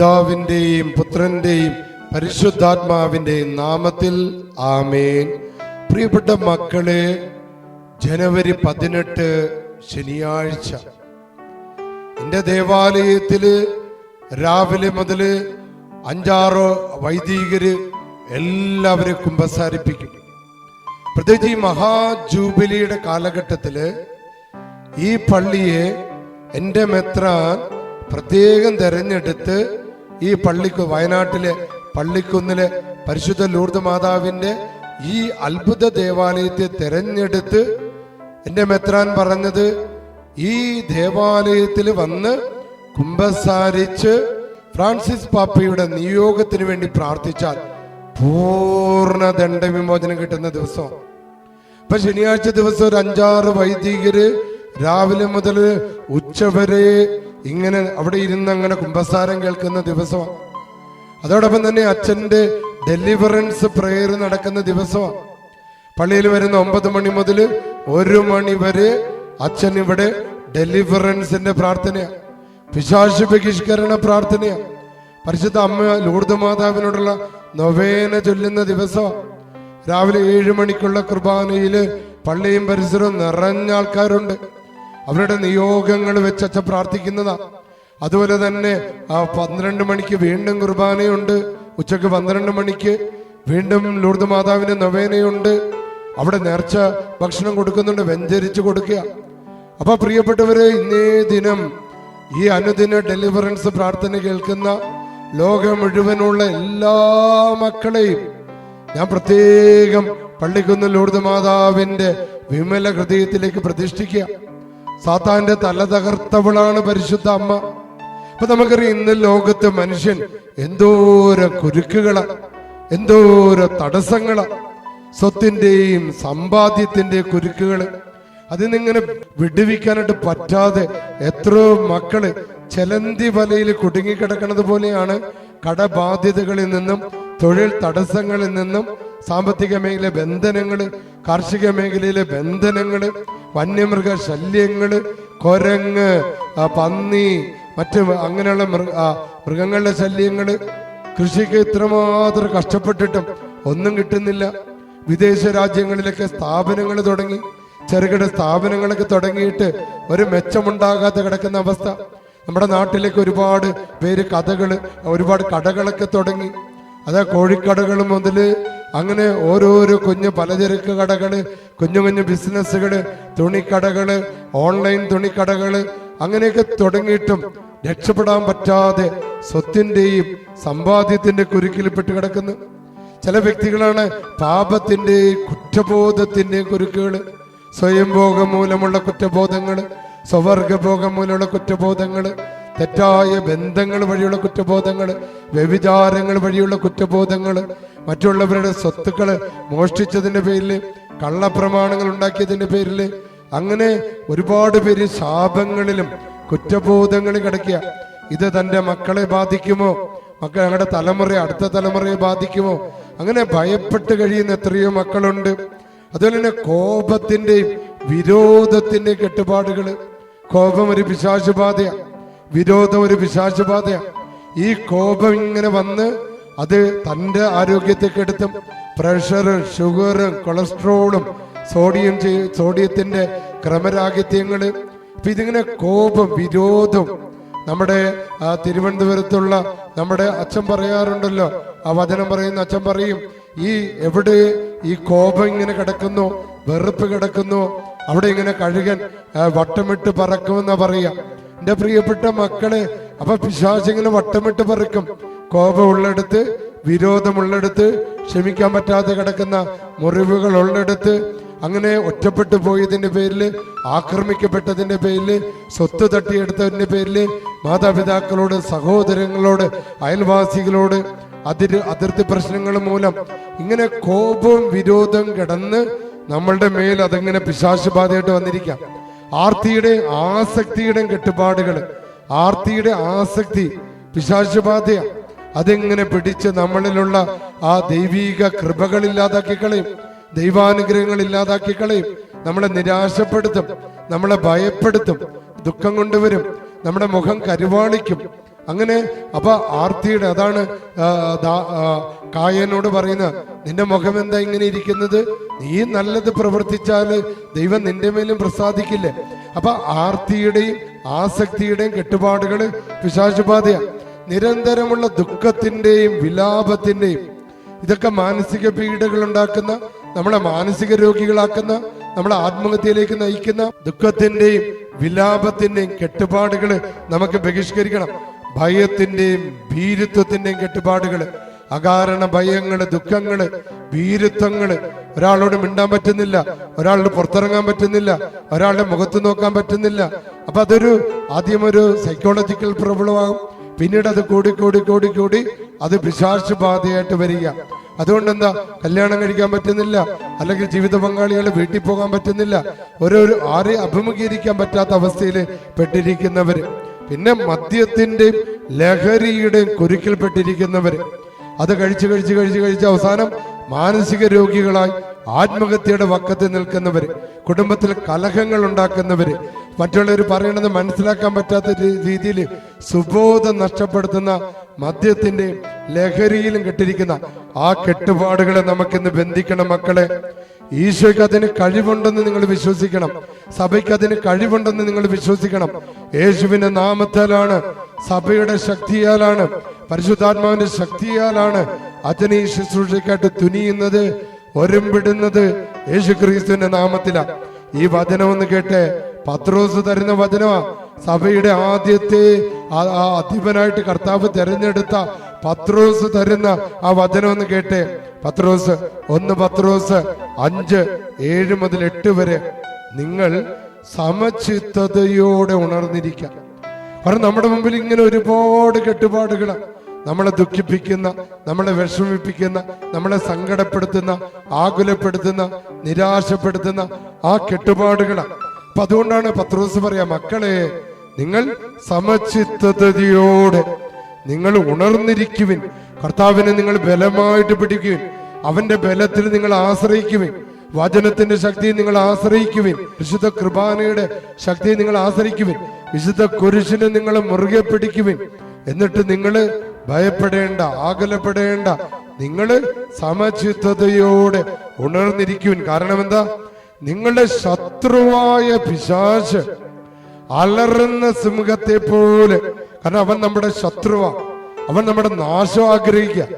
പിതാവിന്റെയും പുത്രന്റെയും പരിശുദ്ധാത്മാവിന്റെയും നാമത്തിൽ ആമേൻ. പ്രിയപ്പെട്ട മക്കളെ ജനുവരി പതിനെട്ട് ശനിയാഴ്ച. എന്റെ ദേവാലയത്തിൽ രാവിലെ മുതൽ അഞ്ചാറോ വൈദികര് എല്ലാവരും കുമ്പസാരിപ്പിക്കും. പ്രത്യേകിച്ച് ഈ മഹാജൂബിലിയുടെ കാലഘട്ടത്തിൽ ഈ പള്ളിയെ എന്റെ മെത്രാൻ പ്രത്യേകം തെരഞ്ഞെടുത്ത് ഈ പള്ളിക്ക് വയനാട്ടിലെ പള്ളിക്കുന്നിലെ പരിശുദ്ധ ലൂർദ് മാതാവിന്റെ ഈ അത്ഭുത ദേവാലയത്തെ തെരഞ്ഞെടുത്ത് എന്റെ മെത്രാൻ പറഞ്ഞത് ഈ ദേവാലയത്തിൽ വന്ന് കുംഭസാരിച്ച് ഫ്രാൻസിസ് പാപ്പയുടെ നിയോഗത്തിന് വേണ്ടി പ്രാർത്ഥിച്ചാൽ പൂർണ ദണ്ഡവിമോചനം കിട്ടുന്ന ദിവസം. ഇപ്പൊ ശനിയാഴ്ച ദിവസം ഒരു അഞ്ചാറ് വൈദികര് രാവിലെ മുതൽ ഉച്ചവരെ ഇങ്ങനെ അവിടെ ഇരുന്ന് അങ്ങനെ കുംഭസാരം കേൾക്കുന്ന ദിവസമാണ്. അതോടൊപ്പം തന്നെ അച്ഛന്റെ ഡെലിവറൻസ് പ്രെയർ നടക്കുന്ന ദിവസമാണ്. പള്ളിയിൽ വരുന്ന ഒമ്പത് മണി മുതൽ ഒരു മണി വരെ അച്ഛൻ ഇവിടെ ഡെലിവറൻസിന്റെ പ്രാർത്ഥനയാണ്. പിശാശു ബഹിഷ്കരണ പ്രാർത്ഥനയാണ്. പരിശുദ്ധ അമ്മ ലൂർദ് മാതാവിനോടുള്ള നൊവേന ചൊല്ലുന്ന ദിവസം രാവിലെ ഏഴ് മണിക്കുള്ള കുർബാനയിൽ പള്ളിയും പരിസരവും നിറഞ്ഞ ആൾക്കാരുണ്ട്. അവരുടെ നിയോഗങ്ങൾ വെച്ചച്ച പ്രാർത്ഥിക്കുന്നതാ. അതുപോലെ തന്നെ ആ പന്ത്രണ്ട് മണിക്ക് വീണ്ടും കുർബാനയുണ്ട്. ഉച്ചയ്ക്ക് പന്ത്രണ്ട് മണിക്ക് വീണ്ടും ലൂർദ് മാതാവിന് നൊവേനയുണ്ട്. അവിടെ നേർച്ച ഭക്ഷണം കൊടുക്കുന്നുണ്ട് വെഞ്ചരിച്ച് കൊടുക്കുക. അപ്പൊ പ്രിയപ്പെട്ടവരെ ഇന്നേ ദിനം ഈ അനുദിന ഡെലിവറൻസ് പ്രാർത്ഥന കേൾക്കുന്ന ലോകം മുഴുവനുള്ള എല്ലാ മക്കളെയും ഞാൻ പ്രത്യേകം പള്ളിക്കുന്ന് ലൂർദ് മാതാവിന്റെ വിമല ഹൃദയത്തിലേക്ക് പ്രതിഷ്ഠിക്കുക. സാത്താന്റെ തല തകർത്തവളാണ് പരിശുദ്ധ അമ്മ. അപ്പൊ നമുക്കറിയാം ഇന്ന് ലോകത്ത് മനുഷ്യൻ എന്തോര കുരുക്കുകളാ എന്തോര തടസ്സങ്ങളാ. സ്വത്തിന്റെയും സമ്പാദ്യത്തിന്റെയും കുരുക്കുകൾ അതിൽ നിന്നിങ്ങനെ വിടുവിക്കാനായിട്ട് പറ്റാതെ എത്രയോ മക്കൾ ചെലന്തി വലയിൽ കുടുങ്ങിക്കിടക്കുന്നത് പോലെയാണ് കടബാധ്യതകളിൽ നിന്നും തൊഴിൽ തടസ്സങ്ങളിൽ നിന്നും സാമ്പത്തിക മേഖല ബന്ധനങ്ങൾ കാർഷിക മേഖലയിലെ ബന്ധനങ്ങൾ വന്യമൃഗ ശല്യങ്ങൾ കൊരങ്ങ് പന്നി മറ്റ് അങ്ങനെയുള്ള മൃഗ മൃഗങ്ങളുടെ ശല്യങ്ങൾ കൃഷിക്ക് ഇത്രമാത്രം കഷ്ടപ്പെട്ടിട്ടും ഒന്നും കിട്ടുന്നില്ല. വിദേശ രാജ്യങ്ങളിലൊക്കെ സ്ഥാപനങ്ങൾ തുടങ്ങി ചെറുകിട സ്ഥാപനങ്ങളൊക്കെ തുടങ്ങിയിട്ട് ഒരു മെച്ചമുണ്ടാകാതെ കിടക്കുന്ന അവസ്ഥ. നമ്മുടെ നാട്ടിലേക്ക് ഒരുപാട് പേര് കഥകൾ ഒരുപാട് കടകളൊക്കെ തുടങ്ങി. അതാ കോഴിക്കടകൾ മുതൽ അങ്ങനെ ഓരോരോ കുഞ്ഞു പലചരക്ക് കടകൾ കുഞ്ഞു കുഞ്ഞു ബിസിനസ്സുകൾ തുണിക്കടകൾ ഓൺലൈൻ തുണിക്കടകൾ അങ്ങനെയൊക്കെ തുടങ്ങിയിട്ടും രക്ഷപ്പെടാൻ പറ്റാതെ സ്വത്തിന്റെയും സമ്പാദ്യത്തിന്റെ കുരുക്കിൽപ്പെട്ട് കിടക്കുന്നു. ചില വ്യക്തികളാണ് പാപത്തിന്റെയും കുറ്റബോധത്തിന്റെയും കുരുക്കുകൾ സ്വയംഭോഗം മൂലമുള്ള കുറ്റബോധങ്ങൾ സ്വവർഗഭോഗം മൂലമുള്ള കുറ്റബോധങ്ങൾ തെറ്റായ ബന്ധങ്ങൾ വഴിയുള്ള കുറ്റബോധങ്ങൾ വ്യഭിചാരങ്ങൾ വഴിയുള്ള കുറ്റബോധങ്ങൾ മറ്റുള്ളവരുടെ സ്വത്തുക്കൾ മോഷ്ടിച്ചതിന്റെ പേരിൽ കള്ളപ്രമാണങ്ങൾ ഉണ്ടാക്കിയതിന്റെ പേരിൽ അങ്ങനെ ഒരുപാട് പേര് ശാപങ്ങളിലും കുറ്റബോധങ്ങളിൽ കിടക്കുക. ഇത് തന്റെ മക്കളെ ബാധിക്കുമോ? മക്കൾ ഞങ്ങളുടെ തലമുറയെ അടുത്ത തലമുറയെ ബാധിക്കുമോ? അങ്ങനെ ഭയപ്പെട്ട് കഴിയുന്ന എത്രയോ മക്കളുണ്ട്. അതുപോലെ തന്നെ കോപത്തിന്റെയും വിരോധത്തിന്റെയും കെട്ടുപാടുകൾ. കോപം ഒരു പിശാചുബാധയാ വിരോധം ഒരു പിശാചുബാധയാ ഈ കോപം ഇങ്ങനെ വന്ന് അത് തന്റെ ആരോഗ്യത്തെ കെടുത്തും പ്രഷറും ഷുഗറും കൊളസ്ട്രോളും സോഡിയം സോഡിയത്തിന്റെ സോഡിയത്തിന്റെ ക്രമരാഹിത്യങ്ങൾ. അപ്പൊ ഇതിങ്ങനെ കോപം വിരോധം നമ്മുടെ തിരുവനന്തപുരത്തുള്ള നമ്മുടെ അച്ഛൻ പറയാറുണ്ടല്ലോ ആ വചനം പറയുന്ന അച്ഛൻ പറയും ഈ എവിടെ ഈ കോപം ഇങ്ങനെ കിടക്കുന്നു വെറുപ്പ് കിടക്കുന്നു അവിടെ ഇങ്ങനെ കഴുകൻ വട്ടമിട്ട് പറക്കുമെന്നാ പറയാ എന്റെ പ്രിയപ്പെട്ട മക്കളെ അപ്പൊ പിശാചിങ്ങനെ വട്ടമിട്ട് പറക്കും. കോപം ഉള്ളിടത്ത് വിരോധമുള്ളിടത്ത് ക്ഷമിക്കാൻ പറ്റാതെ കിടക്കുന്ന മുറിവുകൾ ഉള്ളിടത്ത്. അങ്ങനെ ഒറ്റപ്പെട്ടു പോയതിന്റെ പേരിൽ ആക്രമിക്കപ്പെട്ടതിന്റെ പേരിൽ സ്വത്ത് തട്ടിയെടുത്തതിന്റെ പേരിൽ മാതാപിതാക്കളോട് സഹോദരങ്ങളോട് അയൽവാസികളോട് അതിര് അതിർത്തി പ്രശ്നങ്ങൾ മൂലം ഇങ്ങനെ കോപവും വിരോധം കിടന്ന് നമ്മളുടെ മേൽ അതങ്ങനെ പിശാശുബാധയായിട്ട് വന്നിരിക്കാം. ആർത്തിയുടെ ആസക്തിയുടെ കെട്ടുപാടുകൾ ആർത്തിയുടെ ആസക്തി പിശാശുബാധയാ അതെങ്ങനെ പിടിച്ച് നമ്മളിലുള്ള ആ ദൈവീക കൃപകൾ ഇല്ലാതാക്കി കളയും ദൈവാനുഗ്രഹങ്ങൾ ഇല്ലാതാക്കി കളയും നമ്മളെ നിരാശപ്പെടുത്തും നമ്മളെ ഭയപ്പെടുത്തും ദുഃഖം കൊണ്ടുവരും നമ്മുടെ മുഖം കരുവാളിക്കും അങ്ങനെ അപ്പൊ ആർത്തിയുടെ അതാണ് കായനോട് പറയുന്നത് നിന്റെ മുഖം എന്താ ഇങ്ങനെ ഇരിക്കുന്നത്? നീ നല്ലത് പ്രവർത്തിച്ചാൽ ദൈവം നിന്റെ മേലും പ്രസാദിക്കില്ലേ? അപ്പൊ ആർത്തിയുടെയും ആസക്തിയുടെയും കെട്ടുപാടുകൾ പിശാചുബാധയാ നിരന്തരമുള്ള ദുഃഖത്തിന്റെയും വിലാപത്തിന്റെയും ഇതൊക്കെ മാനസിക പീഡകൾ ഉണ്ടാക്കുന്ന നമ്മളെ മാനസിക രോഗികളാക്കുന്ന നമ്മളെ ആത്മഹത്യയിലേക്ക് നയിക്കുന്ന ദുഃഖത്തിന്റെയും വിലാപത്തിന്റെയും കെട്ടുപാടുകൾ നമുക്ക് ബഹിഷ്കരിക്കണം. ഭയത്തിന്റെയും ഭീരുത്വത്തിന്റെയും കെട്ടുപാടുകൾ അകാരണ ഭയങ്ങൾ ദുഃഖങ്ങൾ ഭീരുത്വങ്ങൾ. ഒരാളോട് മിണ്ടാൻ പറ്റുന്നില്ല ഒരാളോട് പുറത്തിറങ്ങാൻ പറ്റുന്നില്ല ഒരാളുടെ മുഖത്ത് നോക്കാൻ പറ്റുന്നില്ല. അപ്പൊ അതൊരു ആദ്യം ഒരു സൈക്കോളജിക്കൽ പ്രോബ്ലം ആകും പിന്നീട് അത് കൂടി കൂടി കൂടി കൂടി അത് വിശ്വാസ ബാധയായിട്ട് വരിക. അതുകൊണ്ട് എന്താ കല്യാണം കഴിക്കാൻ പറ്റുന്നില്ല അല്ലെങ്കിൽ ജീവിത പങ്കാളികളെ വീട്ടിൽ പോകാൻ പറ്റുന്നില്ല. ഓരോരു ആരെ അഭിമുഖീകരിക്കാൻ പറ്റാത്ത അവസ്ഥയിൽ പെട്ടിരിക്കുന്നവര്. പിന്നെ മദ്യത്തിന്റെയും ലഹരിയുടെയും കുരുക്കിൽപ്പെട്ടിരിക്കുന്നവര് അത് കഴിച്ച് കഴിച്ച് കഴിച്ച് കഴിച്ച് അവസാനം മാനസിക രോഗികളായി ആത്മഹത്യയുടെ വക്കത്ത് നിൽക്കുന്നവര് കുടുംബത്തിൽ കലഹങ്ങൾ ഉണ്ടാക്കുന്നവര് മറ്റുള്ളവർ പറയണത് മനസ്സിലാക്കാൻ പറ്റാത്ത രീതിയിൽ സുബോധം നഷ്ടപ്പെടുത്തുന്ന മദ്യത്തിന്റെയും ലഹരിയിലും കെട്ടിരിക്കുന്ന ആ കെട്ടുപാടുകളെ നമുക്കിന്ന് ബന്ധിക്കണം മക്കളെ. ഈശോയ്ക്ക് അതിന് കഴിവുണ്ടെന്ന് നിങ്ങൾ വിശ്വസിക്കണം. സഭയ്ക്ക് അതിന് കഴിവുണ്ടെന്ന് നിങ്ങൾ വിശ്വസിക്കണം. യേശുവിന്റെ നാമത്താലാണ് സഭയുടെ ശക്തിയാലാണ് പരിശുദ്ധാത്മാവിന്റെ ശക്തിയാലാണ് അച്ഛനെ ഈ ശുശ്രൂഷയ്ക്കായിട്ട് തുനിയുന്നത് ഒരുമ്പിടുന്നത് യേശു ക്രിസ്തുവിന്റെ നാമത്തിലാണ് ഈ വചനം ഒന്ന് കേട്ടെ പത്രോസ് തരുന്ന വചനമാ. സഭയുടെ ആദ്യത്തെ അധിപനായിട്ട് കർത്താവ് തെരഞ്ഞെടുത്ത പത്രോസ് തരുന്ന ആ വചനം ഒന്ന് കേട്ടെ. പത്രോസ് ഒന്ന് പത്രോസ് അഞ്ച് ഏഴ് മുതൽ എട്ട് വരെ. നിങ്ങൾ സമചിത്തതയോടെ ഉണർന്നിരിക്കാം. കാരണം നമ്മുടെ മുമ്പിൽ ഇങ്ങനെ ഒരുപാട് കെട്ടുപാടുകളാണ് നമ്മളെ ദുഃഖിപ്പിക്കുന്ന നമ്മളെ വിഷമിപ്പിക്കുന്ന നമ്മളെ സങ്കടപ്പെടുത്തുന്ന ആകുലപ്പെടുത്തുന്ന നിരാശപ്പെടുത്തുന്ന ആ കെട്ടുപാടുകളാണ് അപ്പൊ അതുകൊണ്ടാണ് പത്രോസ് പറയാ മക്കളെ നിങ്ങൾ സമചിത്തതയോടെ നിങ്ങൾ ഉണർന്നിരിക്കുവിൻ. കർത്താവിനെ നിങ്ങൾ ബലമായിട്ട് പിടിക്കുവിൻ. അവന്റെ ബലത്തിൽ നിങ്ങൾ ആശ്രയിക്കുവിൻ. വചനത്തിന്റെ ശക്തി നിങ്ങൾ ആശ്രയിക്കുവിൻ. വിശുദ്ധ കൃപാനയുടെ ശക്തി നിങ്ങൾ ആശ്രയിക്കുവിൻ. വിശുദ്ധ കുരിശിനെ നിങ്ങൾ മുറുകെ പിടിക്കുവിൻ. എന്നിട്ട് നിങ്ങൾ ഭയപ്പെടേണ്ട ആകലപ്പെടേണ്ട നിങ്ങൾ സമചിത്തതയോടെ ഉണർന്നിരിക്കുവിൻ. കാരണം എന്താ? നിങ്ങളുടെ ശത്രുവായ പിശാച് അലറുന്ന സിംഹത്തെ പോലെ. കാരണം അവൻ നമ്മുടെ ശത്രുവാ. അവൻ നമ്മുടെ നാശം ആഗ്രഹിക്കുക.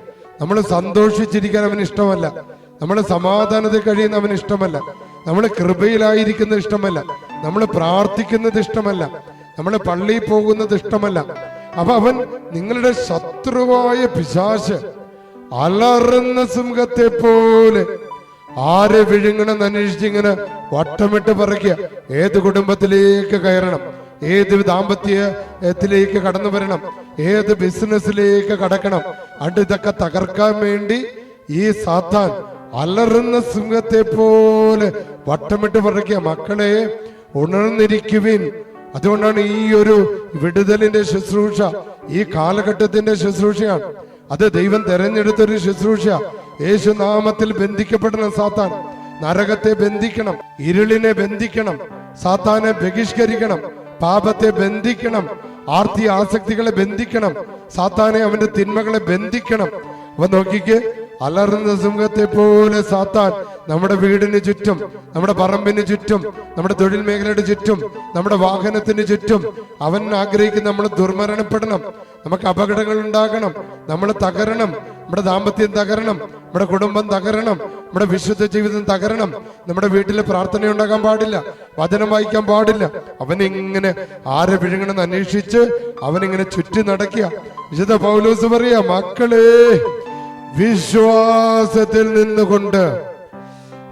നമ്മൾ സന്തോഷിച്ചിരിക്കാൻ അവന് ഇഷ്ടമല്ല. നമ്മൾ സമാധാനത്തിൽ കഴിയുന്ന അവന് ഇഷ്ടമല്ല. നമ്മൾ കൃപയിലായിരിക്കുന്നത് ഇഷ്ടമല്ല. നമ്മൾ പ്രാർത്ഥിക്കുന്നത് ഇഷ്ടമല്ല. നമ്മൾ പള്ളിയിൽ പോകുന്നത് ഇഷ്ടമല്ല. അപ്പൊ അവൻ നിങ്ങളുടെ ശത്രുവായ പിശാശ് അലറുന്ന സിംഹത്തെ പോലെ ആരെ വിഴുങ്ങണം അന്വേഷിച്ച് ഇങ്ങനെ വട്ടമിട്ട് പറയ്ക്കുക ഏത് കുടുംബത്തിലേക്ക് കയറണം? ഏത് ദാമ്പത്യത്തിലേക്ക് കടന്നു വരണം? ഏത് ബിസിനസ്സിലേക്ക് കടക്കണം? അടുത്തൊക്കെ തകർക്കാൻ വേണ്ടി ഈ സാത്താൻ അലറുന്ന സിംഹത്തെ പോലെ വട്ടമിട്ട് പറയുക മക്കളെ ഉണർന്നിരിക്കുവിൻ. അതുകൊണ്ടാണ് ഈ ഒരു വിടുതലിന്റെ ശുശ്രൂഷ. ഈ കാലഘട്ടത്തിന്റെ ശുശ്രൂഷയാണ്. അത് ദൈവം തെരഞ്ഞെടുത്തൊരു ശുശ്രൂഷ യേശു നാമത്തിൽ ബന്ധിക്കപ്പെടണം സാത്താൻ. നരകത്തെ ബന്ധിക്കണം ഇരുളിനെ ബന്ധിക്കണം സാത്താനെ ബഹിഷ്കരിക്കണം പാപത്തെ ബന്ധിക്കണം ആർത്തി ആസക്തികളെ ബന്ധിക്കണം സാത്താനെ അവന്റെ തിന്മകളെ ബന്ധിക്കണം. അപ്പൊ നോക്കിക്ക് അലറുന്ന സിംഹത്തെ പോലെ സാത്താൻ നമ്മുടെ വീടിന് ചുറ്റും നമ്മുടെ പറമ്പിന് ചുറ്റും നമ്മുടെ തൊഴിൽ മേഖലയുടെ ചുറ്റും നമ്മുടെ വാഹനത്തിന് ചുറ്റും അവൻ ആഗ്രഹിക്കുന്ന നമ്മൾ ദുർമരണപ്പെടണം നമുക്ക് അപകടങ്ങൾ ഉണ്ടാകണം നമ്മൾ തകരണം നമ്മുടെ ദാമ്പത്യം തകരണം നമ്മുടെ കുടുംബം തകരണം നമ്മുടെ വിശുദ്ധ ജീവിതം തകരണം നമ്മുടെ വീട്ടിൽ പ്രാർത്ഥന ഉണ്ടാകാൻ പാടില്ല വചനം വായിക്കാൻ പാടില്ല. അവനിങ്ങനെ ആരെ വിഴുങ്ങണമെന്ന് അന്വേഷിച്ച് അവനിങ്ങനെ ചുറ്റി നടക്കുക. വിശുദ്ധ പൗലോസ് പറയാ മക്കളെ വിശ്വാസത്തിൽ നിന്നുകൊണ്ട്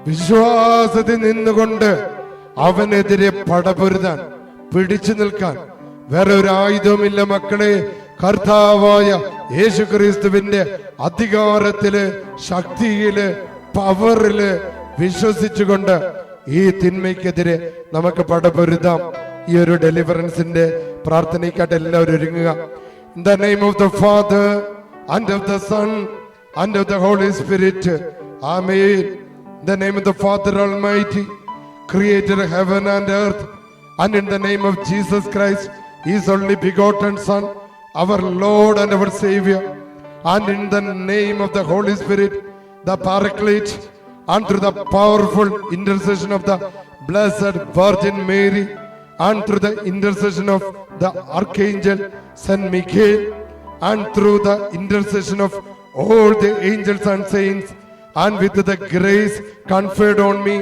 വിശ്വാസത്തിൽ നിന്നുകൊണ്ട് അവനെതിരെ പടപൊരുതാൻ പിടിച്ചു നിൽക്കാൻ. വേറെ ഒരു ആയുധവുമില്ല മക്കളെ. കർത്താവായ യേശു ക്രിസ്തുവിന്റെ അധികാരത്തിൽ ശക്തിയിൽ പവറിൽ വിശ്വസിച്ചുകൊണ്ട് ഈ തിന്മയ്ക്കെതിരെ നമുക്ക് പടപൊരുതാം. ഈ ഒരു ഡെലിവറൻസിന്റെ പ്രാർത്ഥനയ്ക്കായിട്ട് എല്ലാവരും ഒരുങ്ങുക. In the name of the father and of the son of the Holy Spirit. Amen. In the name of the Father Almighty, creator of heaven and earth, and in the name of Jesus Christ, his only begotten Son, our Lord and our Savior, and in the name of the Holy Spirit, the Paraclete, and through the powerful intercession of the Blessed Virgin Mary, and through the intercession of the Archangel Saint Michael, and through the intercession of all the angels and saints, and with the grace conferred on me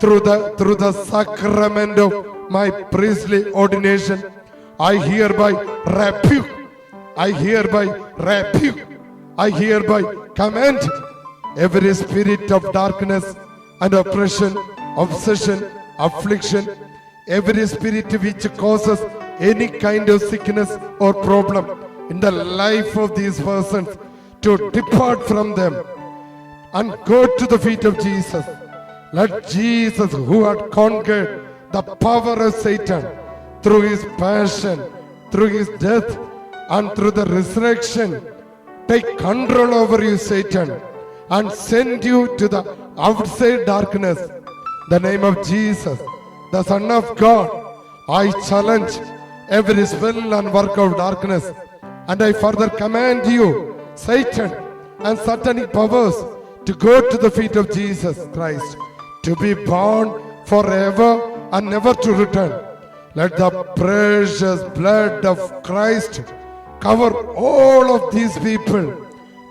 through the through the sacrament of my priestly ordination, I hereby rebuke, I hereby rebuke, I hereby command every spirit of darkness and oppression, obsession, affliction, every spirit which causes any kind of sickness or problem in the life of these persons to depart from them and go to the feet of Jesus. Let Jesus, who had conquered the power of Satan through his passion, through his death, and through the resurrection, take control over you, Satan, and send you to the outside darkness. The name of Jesus, the Son of God, I challenge every spell and work of darkness, and I further command you, Satan and satanic powers, to go to the feet of Jesus Christ, to be born forever and never to return. Let the precious blood of Christ cover all of these people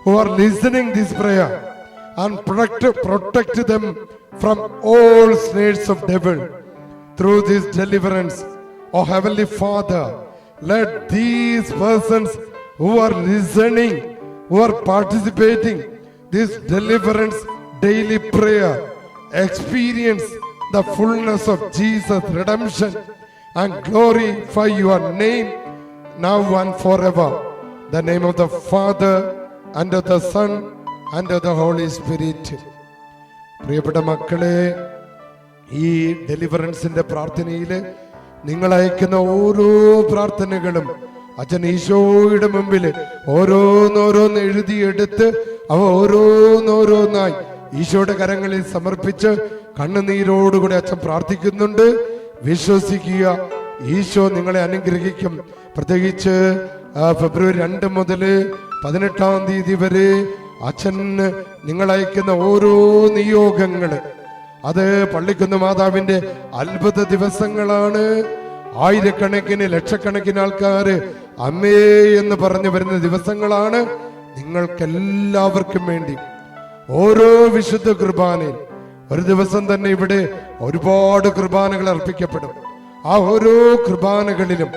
who are listening this prayer and protect, protect them from all snares of devil through this deliverance. O Heavenly Father, let these persons who are listening, who are participating this deliverance daily prayer experience the fullness of Jesus redemption and glorify your name now and forever. The name of the Father and of the Son and of the Holy Spirit. പ്രിയപ്പെട്ട മക്കളെ ഈ ഡെലിവറൻസിന്റെ പ്രാർത്ഥനയിൽ നിങ്ങൾ അയക്കുന്ന ഓരോ പ്രാർത്ഥനകളും അച്ഛൻ ഈശോയുടെ മുമ്പിൽ ഓരോന്നോരോന്ന് എഴുതിയെടുത്ത് അവ ഓരോന്നോരോന്നായി ഈശോയുടെ കരങ്ങളിൽ സമർപ്പിച്ച് കണ്ണുനീരോടുകൂടി അച്ഛൻ പ്രാർത്ഥിക്കുന്നുണ്ട്. വിശ്വസിക്കുക ഈശോ നിങ്ങളെ അനുഗ്രഹിക്കും. പ്രത്യേകിച്ച് ഫെബ്രുവരി രണ്ട് മുതൽ പതിനെട്ടാം തീയതി വരെ അച്ഛന് നിങ്ങൾ അയക്കുന്ന ഓരോ നിയോഗങ്ങൾ അത് പള്ളിക്കുന്ന് മാതാവിന്റെ അത്ഭുത ദിവസങ്ങളാണ്. ആയിരക്കണക്കിന് ലക്ഷക്കണക്കിന് ആൾക്കാർ അമ്മേ എന്ന് പറഞ്ഞു വരുന്ന ദിവസങ്ങളാണ് നിങ്ങൾക്കെല്ലാവർക്കും വേണ്ടി. ഓരോ വിശുദ്ധ കുർബാനയിൽ ഒരു ദിവസം തന്നെ ഇവിടെ ഒരുപാട് കുർബാനകൾ അർപ്പിക്കപ്പെടും. ആ ഓരോ കുർബാനകളിലും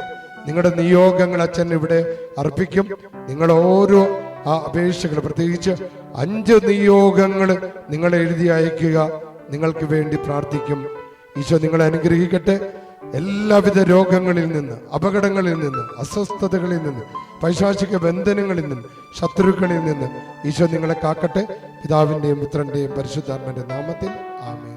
നിങ്ങളുടെ നിയോഗങ്ങൾ അച്ഛൻ ഇവിടെ അർപ്പിക്കും. നിങ്ങൾ ഓരോ ആ അപേക്ഷകൾ പ്രത്യേകിച്ച് അഞ്ച് നിയോഗങ്ങൾ നിങ്ങൾ എഴുതി അയക്കുക നിങ്ങൾക്ക് വേണ്ടി പ്രാർത്ഥിക്കും. ഈശോ നിങ്ങളെ അനുഗ്രഹിക്കട്ടെ. എല്ലാവിധ രോഗങ്ങളിൽ നിന്ന് അപകടങ്ങളിൽ നിന്ന് അസ്വസ്ഥതകളിൽ നിന്ന് പൈശാചിക ബന്ധനങ്ങളിൽ നിന്ന് ശത്രുക്കളിൽ നിന്ന് ഈശോ നിങ്ങളെ കാക്കട്ടെ. പിതാവിന്റെയും പുത്രന്റെയും പരിശുദ്ധാത്മന്റെ നാമത്തിൽ ആമേൻ.